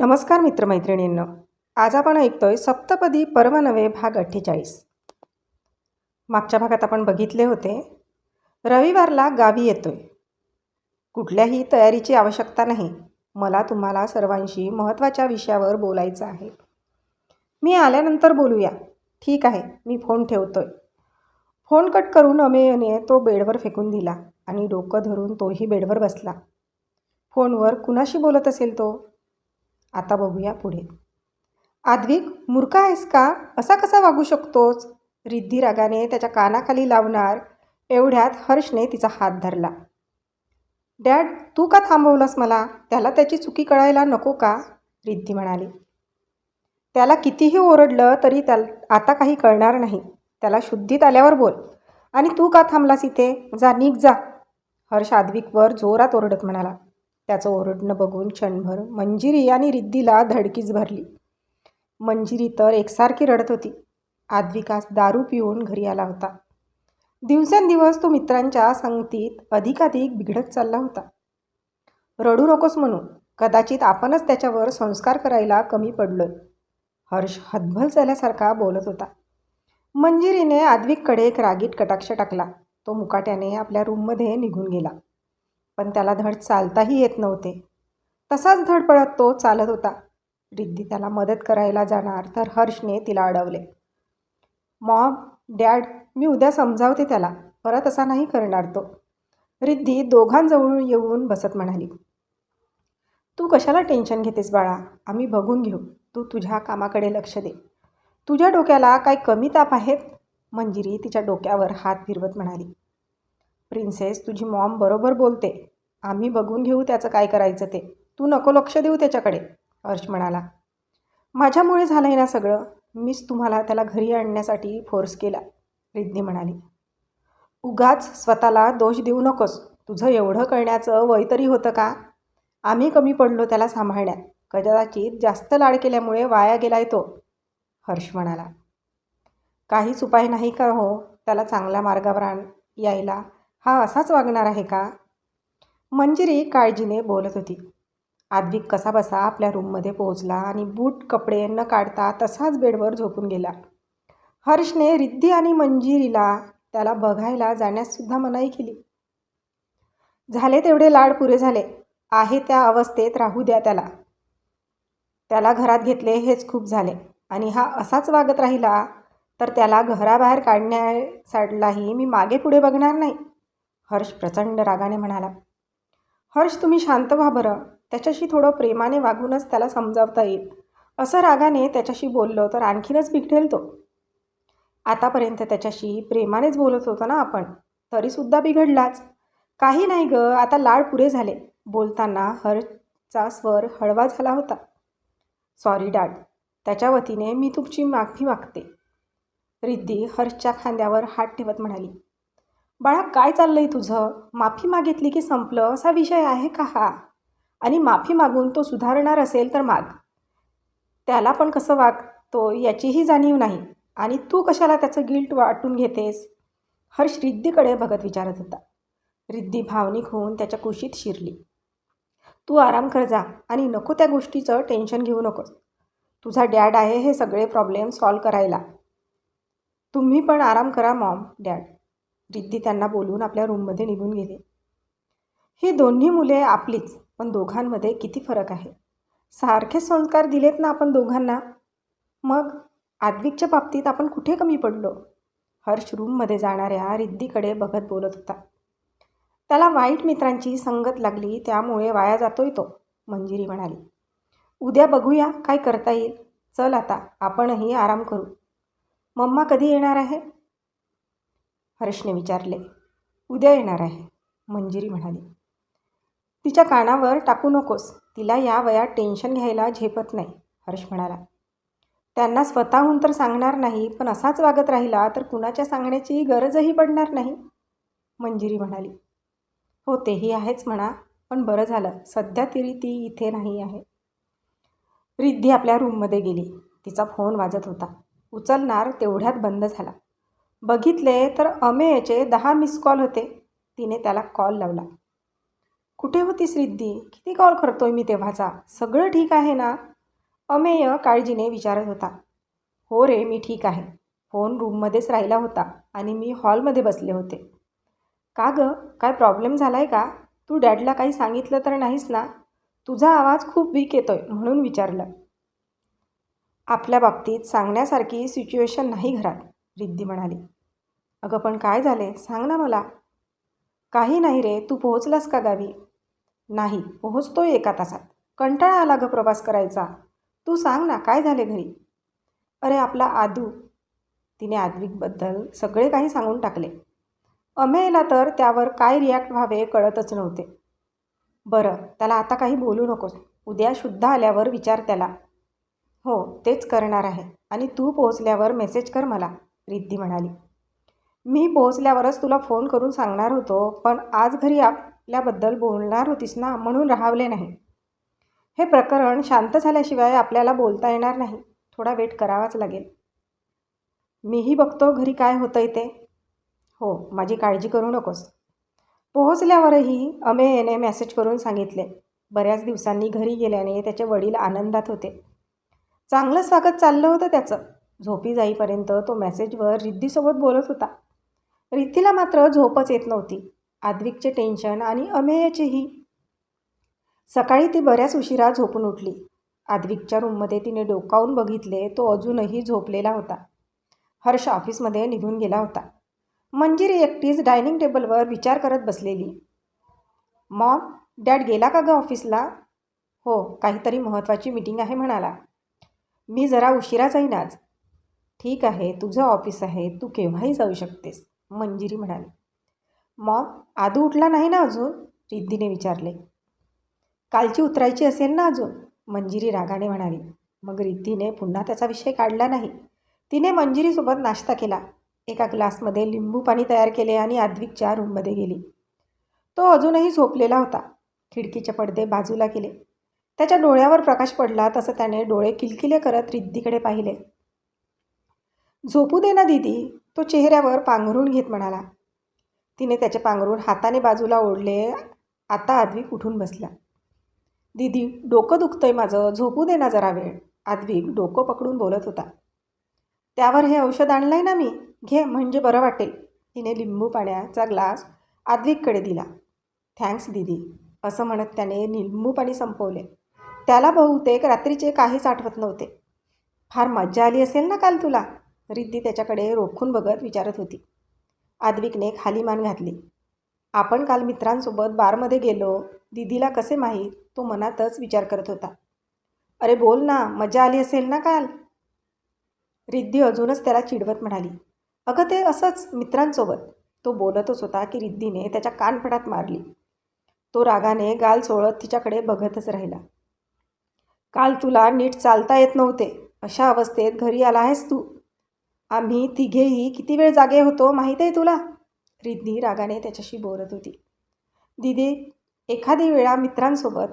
नमस्कार मित्रमैत्रिणींनो. आज आपण ऐकतोय सप्तपदी पर्व नवे भाग अठ्ठेचाळीस. मागच्या भागात आपण बघितले होते रविवारला गावी येतोय. कुठल्याही तयारीची आवश्यकता नाही. मला तुम्हाला सर्वांशी महत्त्वाच्या विषयावर बोलायचं आहे. मी आल्यानंतर बोलूया. ठीक आहे मी फोन ठेवतोय. फोन कट करून अमेयने तो बेडवर फेकून दिला आणि डोकं धरून तोही बेडवर बसला. फोनवर कुणाशी बोलत असेल तो? आता बघूया पुढे. आद्विक मूर्ख आहेस का? असा कसा वागू शकतोस? रिद्धी रागाने त्याच्या कानाखाली लावणार एवढ्यात हर्षने तिचा हात धरला. डॅड तू का थांबवलंस मला? त्याला त्याची चुकी कळायला नको का? रिद्धी म्हणाली. त्याला कितीही ओरडलं तरी त्या आता काही कळणार नाही. त्याला शुद्धीत आल्यावर बोल. आणि तू का थांबलास इथे? जा निघ जा. हर्ष आद्विकवर जोरात ओरडत म्हणाला. त्याचं ओरडणं बघून क्षणभर मंजिरी आणि रिद्धीला धडकीच भरली. मंजिरी तर एकसारखी रडत होती. आद्विकास दारू पिऊन घरी आला होता. दिवसेंदिवस तो मित्रांच्या संगतीत अधिकाधिक बिघडत चालला होता. रडू नकोस म्हणून. कदाचित आपणच त्याच्यावर संस्कार करायला कमी पडलोय हर्ष हतबल झाल्यासारखा बोलत होता. मंजिरीने आद्विककडे एक रागीट कटाक्ष टाकला. तो मुकाट्याने आपल्या रूममध्ये निघून गेला. पण त्याला धड चालताही येत नव्हते. तसाच धडपडत तो चालत होता. रिद्धी त्याला मदत करायला जाणार तर हर्षने तिला अडवले. मॉम डॅड मी उद्या समजावते त्याला. परत असा नाही करणार तो. रिद्धी दोघांजवळ येऊन बसत म्हणाली. तू कशाला टेन्शन घेतेस बाळा? आम्ही बघून घेऊ. तू तुझ्या कामाकडे लक्ष दे. तुझ्या डोक्याला काय कमी ताप आहेत? मंजिरी तिच्या डोक्यावर हात फिरवत म्हणाली. प्रिन्सेस तुझी मॉम बरोबर बोलते. आम्ही बघून घेऊ त्याचं काय करायचं ते. तू नको लक्ष देऊ त्याच्याकडे हर्ष म्हणाला. माझ्यामुळे झालं आहे ना सगळं. मीच तुम्हाला त्याला घरी आणण्यासाठी फोर्स केला रिद्धी म्हणाली. उगाच स्वतःला दोष देऊ नकोस. तुझं एवढं करण्याचं वय तरी होतं का? आम्ही कमी पडलो त्याला सांभाळण्यात. कदाचित जास्त लाड केल्यामुळे वाया गेलाय तो हर्ष म्हणाला. काहीच उपाय नाही का हो? त्याला चांगल्या मार्गावर आण यायला. हा असाच वागणार आहे का? मंजिरी काळजीने बोलत होती. आद्विक कसा बसा आपल्या रूममध्ये पोहोचला आणि बूट कपडे न काढता तसाच बेडवर झोपून गेला. हर्षने रिद्धी आणि मंजिरीला त्याला बघायला जाण्याससुद्धा मनाई केली. झाले तेवढे लाड पुरे झाले. आहे त्या अवस्थेत राहू द्या त्याला. त्याला घरात घेतले हेच खूप झाले. आणि हा असाच वागत राहिला तर त्याला घराबाहेर काढण्यासाठीही मी मागे पुढे बघणार नाही. हर्ष प्रचंड रागाने म्हणाला हर्ष तुम्ही शांत व्हा बरं. त्याच्याशी थोडं प्रेमाने वागूनच त्याला समजावता येईल. असं रागाने त्याच्याशी बोललो तर आणखीनच बिघडेल तो आतापर्यंत त्याच्याशी प्रेमानेच बोलत होतो ना आपण तरीसुद्धा बिघडलाच. काही नाही ग आता लाड पुरे झाले. बोलताना हर्षचा स्वर हळवा झाला होता. सॉरी डॅड त्याच्या वतीने मी तुमची माफी मागते. रिद्धी हर्षच्या खांद्यावर हात ठेवत म्हणाली बाळा काय चाललंय तुझं? माफी मागितली की संपलं? असा विषय आहे का हा? आणि माफी मागून तो सुधारणार असेल तर माग. त्याला पण कसं वागतो याचीही जाणीव नाही. आणि तू कशाला त्याचं गिल्ट वाटून घेतेस? हर्ष रिद्धीकडे बघत विचारत होता. रिद्धी भावनिक होऊन त्याच्या कुशीत शिरली. तू आराम कर जा आणि नको त्या गोष्टीचं टेन्शन घेऊ नकोस. तुझा डॅड आहे हे सगळे प्रॉब्लेम सॉल्व करायला. तुम्ही पण आराम करा मॉम डॅड. रिद्धी त्यांना बोलवून आपल्या रूममध्ये निघून गेले. ही दोन्ही मुले आपलीच पण दोघांमध्ये किती फरक आहे? सारखे संस्कार दिलेत ना आपण दोघांना? मग आद्विकच्या बाबतीत आपण कुठे कमी पडलो? हर्ष रूममध्ये जाणाऱ्या रिद्धीकडे बघत बोलत होता. त्याला वाईट मित्रांची संगत लागली त्यामुळे वाया जातोय तो मंजिरी म्हणाली. उद्या बघूया काय करता येईल. चल आता आपणही आराम करू. मम्मा कधी येणार आहे? हर्षने विचारले उद्या येणार आहे. मंजिरी म्हणाली तिच्या कानावर टाकू नकोस. तिला या वयात टेन्शन घ्यायला झेपत नाही. हर्ष म्हणाला त्यांना स्वतःहून तर सांगणार नाही पण असाच वागत राहिला तर कुणाच्या सांगण्याची गरजही पडणार नाही. मंजिरी म्हणाली हो तेही आहेच म्हणा पण बरं झालं. सध्या तरी ती इथे नाही आहे. रिद्धी आपल्या रूममध्ये गेली. तिचा फोन वाजत होता. उचलणार तेवढ्यात बंद झाला. बघितले तर अमेयचे दहा मिस कॉल होते. तिने त्याला कॉल लावला. कुठे होतीस रिद्धी किती कॉल करतोय मी तेव्हाचा? सगळं ठीक आहे ना? अमेय काळजीने विचारत होता. हो रे मी ठीक आहे. फोन रूममध्येच राहिला होता आणि मी हॉलमध्ये बसले होते. का गं? काय प्रॉब्लेम झाला आहे का? तू डॅडला काही सांगितलं तर नाहीस ना? तुझा आवाज खूप वीक येतोय म्हणून विचारलं. आपल्या बाबतीत सांगण्यासारखी सिच्युएशन नाही घरात. रिद्धी म्हणाली. अगं पण काय झाले? सांग ना मला. काही नाही रे तू पोहोचलास का गावी? नाही पोहोचतोय एका तासात. कंटाळा आला गं प्रवास करायचा. तू सांग ना काय झाले घरी? अरे आपला आदू. तिने आद्विकबद्दल सगळे काही सांगून टाकले. अमेयला तर त्यावर काय रिॲक्ट व्हावे कळतच नव्हते. बरं त्याला आता काही बोलू नकोस. उद्या शुद्ध आल्यावर विचार त्याला. हो तेच करणार आहे. आणि तू पोहोचल्यावर मेसेज कर मला. रिद्धी म्हणाली. मी पोहोचल्यावरच तुला फोन करून सांगणार होतो पण आज घरी आपल्याबद्दल बोलणार होतीस ना म्हणून राहावले नाही. हे प्रकरण शांत झाल्याशिवाय आपल्याला बोलता येणार नाही. थोडा वेट करावाच लागेल. मीही बघतो घरी काय होतं ते. हो माझी काळजी करू नकोस. पोहोचल्यावरही अमेयने मेसेज करून सांगितले. बऱ्याच दिवसांनी घरी गेल्याने त्याचे वडील आनंदात होते. चांगलं स्वागत चाललं होतं त्याचं. झोपी जाईपर्यंत तो मेसेजवर रिद्धीसोबत बोलत होता. रिद्धीला मात्र झोपच येत नव्हती. आद्विकचे टेन्शन आणि अमेयचेही. सकाळी ती बऱ्याच उशिरा झोपून उठली. आद्विकच्या रूममध्ये तिने डोकावून बघितले तो अजूनही झोपलेला होता. हर्ष ऑफिसमध्ये निघून गेला होता. मंजिरी एकटीच डायनिंग टेबलवर विचार करत बसलेली. मॉम डॅड गेला का गं ऑफिसला? हो काहीतरी महत्त्वाची मीटिंग आहे म्हणाला. मी जरा उशिरा जाईन आज. ठीक आहे तुझं ऑफिस आहे तू केव्हाही जाऊ शकतेस मंजिरी म्हणाली. मॉम आदू उठला नाही ना अजून? रिद्धीने विचारले. कालची उतरायची असेल ना अजून? मंजिरी रागाने म्हणाली. मग रिद्धीने पुन्हा त्याचा विषय काढला नाही. तिने मंजिरीसोबत नाश्ता केला. एका ग्लासमध्ये लिंबू पाणी तयार केले आणि आद्विकच्या रूममध्ये गेली. तो अजूनही झोपलेला होता. खिडकीचे पडदे बाजूला केले त्याच्या डोळ्यावर प्रकाश पडला तसं त्याने डोळे किलकिले करत रिद्धीकडे पाहिले. झोपू दे ना दिदी. तो चेहऱ्यावर पांघरून घेत म्हणाला. तिने त्याचे पांघरून हाताने बाजूला ओढले. आता आद्विक उठून बसला? दिदी डोकं दुखतंय माझं. झोपू दे ना जरा वेळ. आद्विक डोकं पकडून बोलत होता. त्यावर हे औषध आणलं आहे ना मी. घे म्हणजे बरं वाटेल. तिने लिंबू पाण्याचा ग्लास आद्विककडे दिला. थँक्स दिदी असं म्हणत त्याने लिंबू पाणी संपवले. त्याला बहुतेक रात्रीचे काहीच आठवत नव्हते. फार मज्जा आली असेल ना काल तुला? रिद्धी त्याच्याकडे रोखून बघत विचारत होती. आद्विकने खाली मान घातली. आपण काल मित्रांसोबत बारमध्ये गेलो. दिदीला कसे माहीत? तो मनातच विचार करत होता. अरे बोल ना मजा आली असेल ना काल? रिद्धी अजूनच त्याला चिडवत म्हणाली. अगं ते असंच मित्रांसोबत. तो बोलतच होता की रिद्धीने त्याच्या कानफडात मारली. तो रागाने गाल चोळत तिच्याकडे बघतच राहिला. काल तुला नीट चालता येत नव्हते. अशा अवस्थेत घरी आला आहेस तू? आम्ही तिघेही किती वेळ जागे होतो माहीत आहे तुला? रिद्धी रागाने त्याच्याशी बोलत होती. दिदी एखादी वेळा मित्रांसोबत.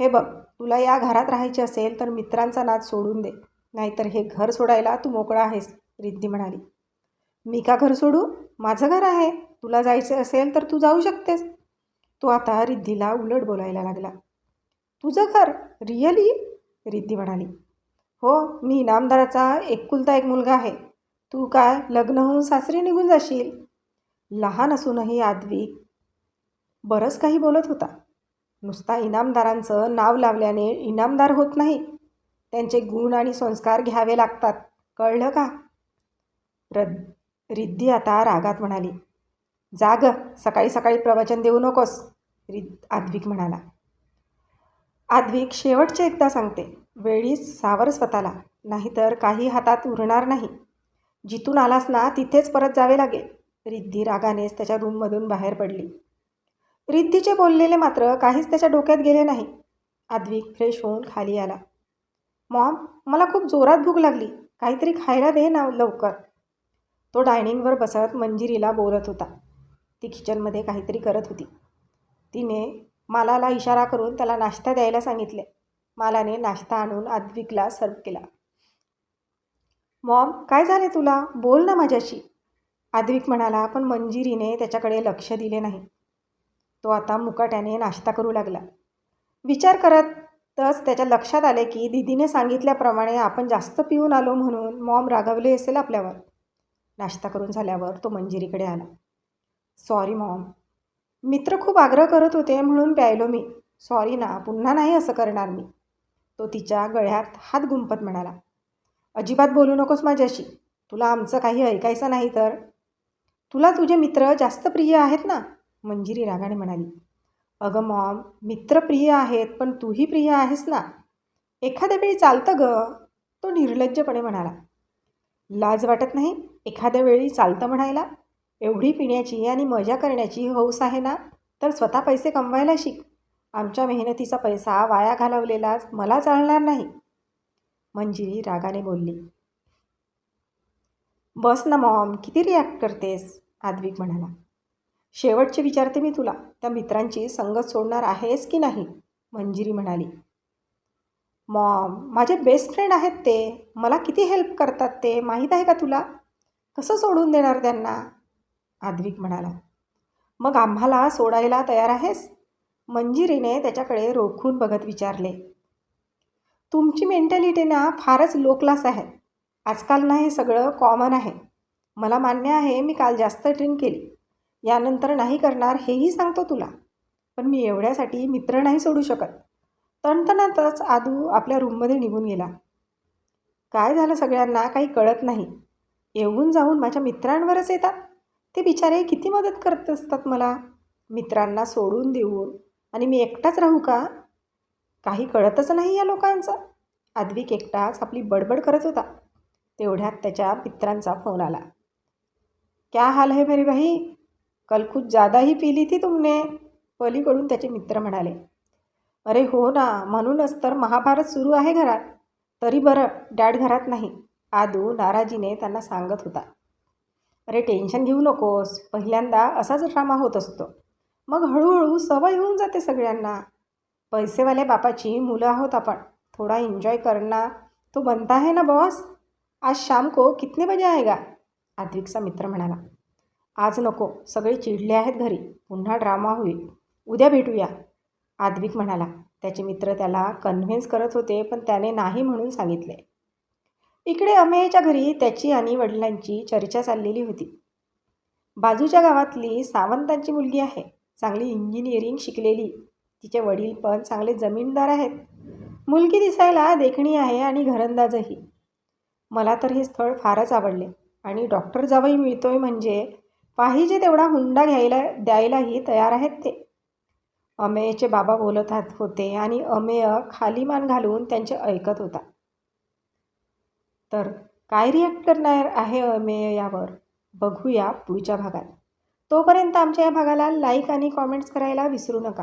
हे बघ तुला या घरात राहायचे असेल तर मित्रांचा नाद सोडून दे. नाहीतर हे घर सोडायला तू मोकळा आहेस रिद्धी म्हणाली. मी का घर सोडू? माझं घर आहे. तुला जायचं असेल तर तू जाऊ शकतेस. तो आता रिद्धीला उलट बोलायला लागला. तुझं घर? रिअली रिद्धी म्हणाली. हो मी इनामदाराचा एकुलता एक मुलगा आहे. तू काय लग्न होऊन सासरी निघून जाशील? लहान असूनही आद्विक बरंच काही बोलत होता. नुसता इनामदारांचं नाव लावल्याने इनामदार होत नाही. त्यांचे गुण आणि संस्कार घ्यावे लागतात. कळलं का? रद रिद्धी आता रागात म्हणाली. जाग सकाळी सकाळी प्रवचन देऊ नकोस रिद आद्विक म्हणाला. आद्विक शेवटचे एकदा सांगते. वेळीच सावर स्वतःला. नाहीतर काही हातात उरणार नाही. जिथून आलास ना तिथेच परत जावे लागेल. रिद्धी रागानेच त्याच्या रूममधून बाहेर पडली. रिद्धीचे बोललेले मात्र काहीच त्याच्या डोक्यात गेले नाही. आद्विक फ्रेश होऊन खाली आला. मॉम मला खूप जोरात भूक लागली. काहीतरी खायला दे ना लवकर. तो डायनिंगवर बसत मंजिरीला बोलत होता. ती किचनमध्ये काहीतरी करत होती. तिने मालाला इशारा करून त्याला नाश्ता द्यायला सांगितले. मालाने नाश्ता आणून आद्विकला सर्व केला. मॉम काय झाले तुला? बोल ना माझ्याशी. आद्विक म्हणाला पण मंजिरीने त्याच्याकडे लक्ष दिले नाही. तो आता मुकाट्याने नाश्ता करू लागला. विचार करतच त्याच्या लक्षात आले की दिदीने सांगितल्याप्रमाणे आपण जास्त पिऊन आलो म्हणून मॉम रागावले असेल आपल्यावर. नाश्ता करून झाल्यावर तो मंजिरीकडे आला. Sorry mom. मित्र खूप आग्रह करत होते म्हणून प्यायलो मी. सॉरी ना पुन्हा नाही असं करणार मी. तो तिच्या गळ्यात हात गुंपत म्हणाला. अजिबात बोलू नकोस माझ्याशी. तुला आमचं काही ऐकायचं नाही तर? तुला तुझे मित्र जास्त प्रिय आहेत ना? मंजिरी रागाने म्हणाली. अगं मॉम मित्र प्रिय आहेत पण तूही प्रिय आहेस ना? एखाद्या वेळी चालतं ग तो निर्लज्जपणे म्हणाला. लाज वाटत नाही? एखाद्या वेळी चालतं म्हणायला? एवढी पिण्याची आणि मजा करण्याची हौस आहे ना? तर स्वतः पैसे कमवायला शिक. आमच्या मेहनतीचा पैसा वाया घालवलेलाच मला चालणार नाही. मंजिरी रागाने बोलली. बस ना मॉम किती रिॲक्ट करतेस? आद्विक म्हणाला. शेवटचे विचारते मी तुला त्या मित्रांची संगत सोडणार आहेस की नाही? मंजिरी म्हणाली. मॉम माझे बेस्ट फ्रेंड आहेत ते. मला किती हेल्प करतात ते माहीत आहे का तुला? कसं सोडून देणार त्यांना? आद्विक म्हणाला. मग आम्हाला सोडायला तयार आहेस? मंजिरीने त्याच्याकडे रोखून बघत विचारले. तुमची मेंटॅलिटी ना फारच लो क्लास आहे. आजकाल ना हे सगळं कॉमन आहे. मला मान्य आहे मी काल जास्त ड्रिंक केली. यानंतर नाही करणार हेही सांगतो तुला. पण मी एवढ्यासाठी मित्र नाही सोडू शकत. तणतणातच आदू आपल्या रूममध्ये निघून गेला. काय झालं सगळ्यांना काही कळत नाही. येऊन जाऊन माझ्या मित्रांवरच येतात. ते बिचारे किती मदत करत असतात मला. मित्रांना सोडून देऊन. आणि मी एकटाच राहू का? काही कळतच नाही या लोकांचं. आद्विक एकटाच आपली बडबड करत होता. तेवढ्यात त्याच्या मित्रांचा फोन आला. क्या हाल है मेरी भाई कल कुछ ज़्यादा ही पिली थी तुमने? पलीकडून त्याचे मित्र म्हणाले. अरे हो ना म्हणूनच तर महाभारत सुरू आहे घरात. तरी बरं डॅड घरात नाही. आदू नाराजीने त्यांना सांगत होता. अरे टेन्शन घेऊ नकोस. पहिल्यांदा असाच ड्रामा होत असतो. मग हळूहळू सवय होऊन जाते सगळ्यांना. पैसेवाल्या बापाची मुलं आहोत आपण. थोडा एन्जॉय करना तो बनता है ना बॉस आज शाम को कितने बजे आएगा? आद्विकचा मित्र म्हणाला. आज नको सगळे चिडले आहेत घरी. पुन्हा ड्रामा होईल. उद्या भेटूया. आद्विक म्हणाला. त्याचे मित्र त्याला कन्व्हिन्स करत होते पण त्याने नाही म्हणून सांगितले. इकडे अमेयच्या घरी त्याची आणि वडिलांची चर्चा चाललेली होती. बाजूच्या गावातली सावंतांची मुलगी आहे. चांगली इंजिनिअरिंग शिकलेली. तिचे वडील पण चांगले जमीनदार आहेत. मुलगी दिसायला देखणी आहे आणि घरंदाजही. मला तर हे स्थळ फारच आवडले आणि डॉक्टर जावई मिळतोय म्हणजे पाहिजे तेवढा हुंडा घ्यायला द्यायलाही तयार आहेत ते. अमेयचे बाबा बोलत होते आणि अमेय खाली मान घालून त्यांचे ऐकत होता. तर काय रिॲक्ट करणार आहे अमेय यावर? बघूया पुढच्या भागात. तोपर्यंत आमच्या या भागाला लाईक आणि कॉमेंट्स करायला विसरू नका.